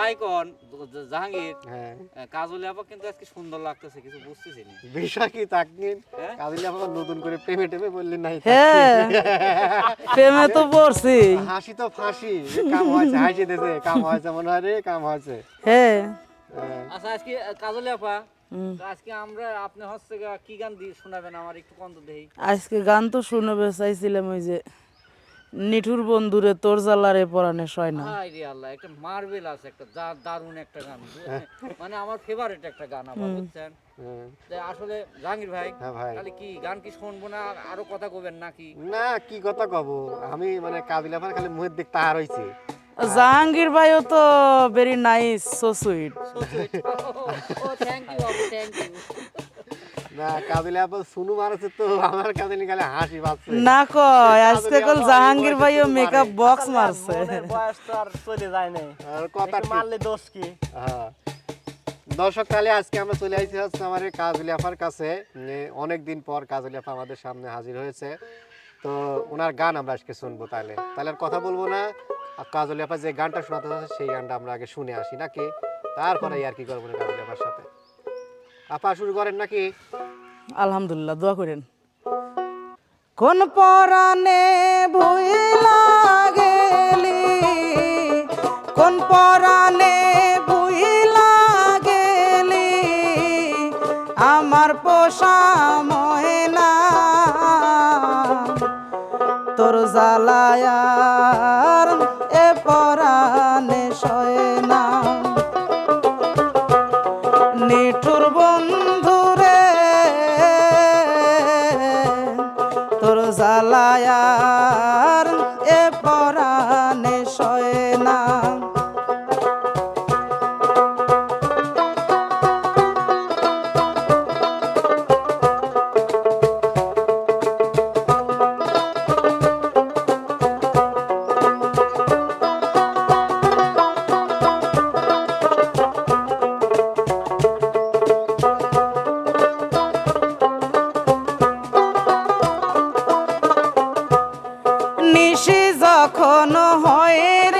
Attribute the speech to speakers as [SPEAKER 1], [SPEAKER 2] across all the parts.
[SPEAKER 1] যাই কন জাহাঙ্গীর
[SPEAKER 2] হ্যাঁ।
[SPEAKER 1] কাজলি আপা কিন্তু আজকে সুন্দর লাগতেছে কিছু বুঝতেছি না
[SPEAKER 2] বিষয় কি তাকনিন? কাবিলে আবার নতুন করে প্রেমে টেমে বললেন নাই
[SPEAKER 3] হ্যাঁ প্রেমে তো পড়ছি।
[SPEAKER 2] হাসি তো ফাঁসি কাম হয়েছে হাসি কাম হয়েছে মনে হয় রে কাম হয়েছে।
[SPEAKER 3] হ্যাঁ।
[SPEAKER 2] হ্যাঁ।
[SPEAKER 1] আচ্ছা আজকে কাজলি আপা আজকে আমরা আপনি হচ্ছে কি গান দিয়ে শোনাবেন আমার একটু কন্ত দেই।
[SPEAKER 3] আজকে গান তো শুনবে চাইছিলাম ওই যে নিঠুর বন্ধুরে তোর জ্বালারে পরাণে সয় না।
[SPEAKER 1] হাই রে আল্লাহ একটা মার্বেল আছে একটা দা- দারুণ একটা গান মানে আমার ফেভারিট একটা গান আবার বুঝছেন?
[SPEAKER 2] হ্যাঁ।
[SPEAKER 1] আসলে জাহাঙ্গীর ভাই
[SPEAKER 2] হ্যাঁ
[SPEAKER 1] তাহলে কি গান কি শুনব না আরও কথা কবেন নাকি?
[SPEAKER 2] না কি কথা কব? আমি মানে কাবিলা ভাই খালি মুহের দিক তাহার হইছে
[SPEAKER 3] জাহাঙ্গীর ভাইও তো ভেরি নাইস সো সুইট
[SPEAKER 1] ও থ্যাংক ইউ বাবু থ্যাংক ইউ
[SPEAKER 2] না কাবিলা আবার শুনু মারছে তো আমার কাছে খালি হাসি পাচ্ছে।
[SPEAKER 3] না কয় আজকে কল জাহাঙ্গীর ভাইও মেকআপ বক্স মারছে।
[SPEAKER 4] বয়স তো আর চলে যায় নাই।
[SPEAKER 2] আর কথা
[SPEAKER 4] মারলে দোষ কি?
[SPEAKER 2] হ্যাঁ। দর্শক তাহলে আজকে আমরা চলে আসছি হচ্ছে আমার কাজলি আপার কাছে। অনেক দিন পর কাজলি আপা আমাদের সামনে হাজির হয়েছে। তো ওনার গান আমরা আজকে শুনব তাহলে। তাহলে আর কথা বলব না। আর কাজলি আপা যে গানটা শোনাতে চাচ্ছে সেই গানটা আমরা আগে শুনে আসি নাকি? তারপরে আর কি করব না কাজলি আপার সাথে। আপা শুরু করেন নাকি?
[SPEAKER 3] আলহামদুলিল্লাহ, দোয়া করেন। কোন পরাণে ভুইলা গেলি কোন পরাণে ভুইলা গেলি আমার পোষা ময়না তোর জ্বালায়ার জ্বালায়ার এ পরাণে নিশি যখন হয়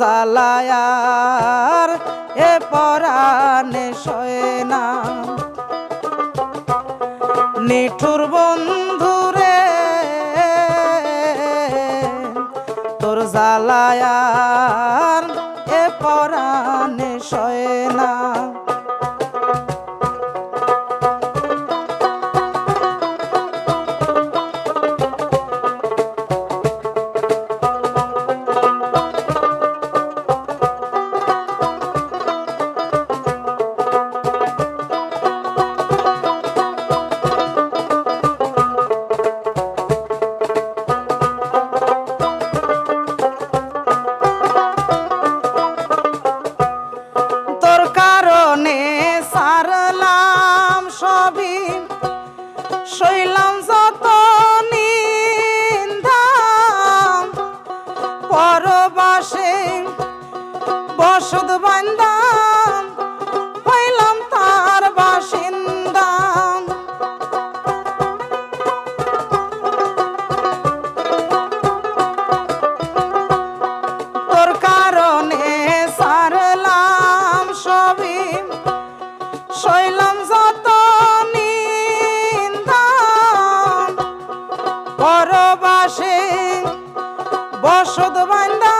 [SPEAKER 3] জ্বালায়ার এ পরাণে সয় না। নিঠুর বন্ধুরে তোর জ্বালায়ার এ পরাণে সয় না। soy la পাশে বসত বান্দা,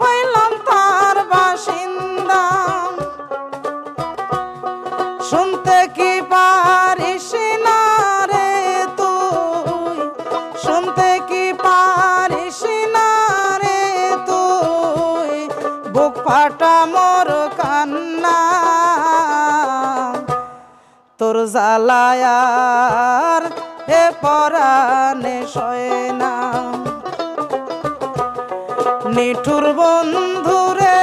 [SPEAKER 3] হইলাম তার বাসিন্দা। শুনতে কি পারিস না রে তুই? শুনতে কি পারিস না রে তুই? বুক ফাটা মোর কান্না। তোর জালায়া পরাণে সয় না। নিঠুর বন্ধুরে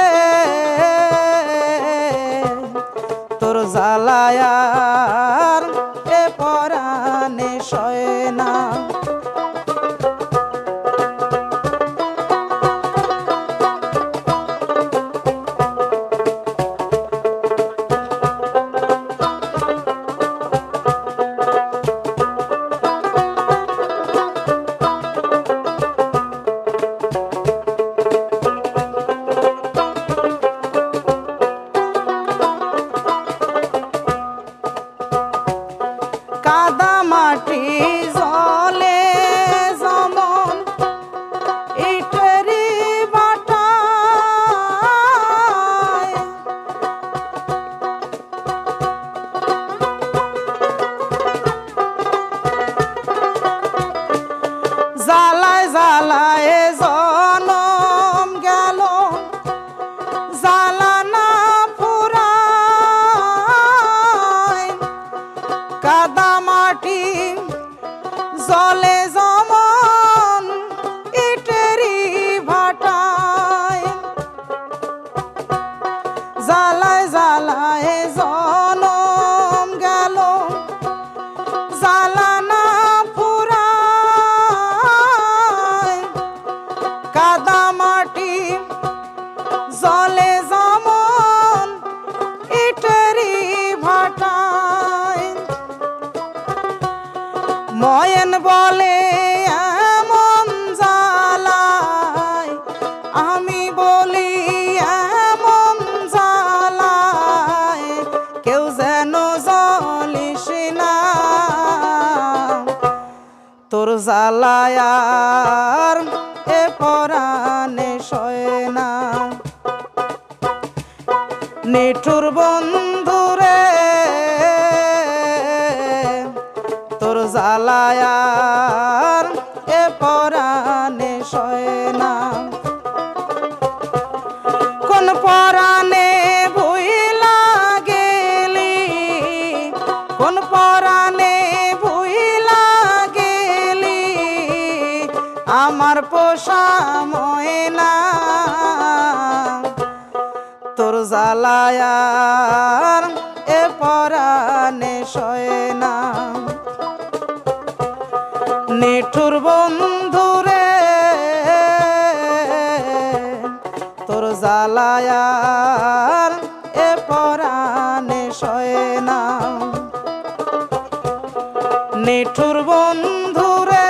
[SPEAKER 3] তোর জালায়ার এ পরাণে সয় না। জ্বালায়ার, এ পরাণে সয় না। নিঠুর বন্ধুরে তোর জ্বালায়ার, এ পরাণে সয় না। কোন পরাণে ভুইলা গেলি, কোন পরাণে পোষা ময়না তোর জ্বালায়ার এ পরাণে সয় না। নিঠুর বন্ধুরে তোর জ্বালায়ার এ পরাণে সয় না। নিঠুর বন্ধুরে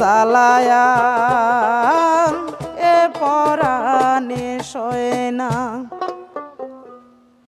[SPEAKER 3] তোর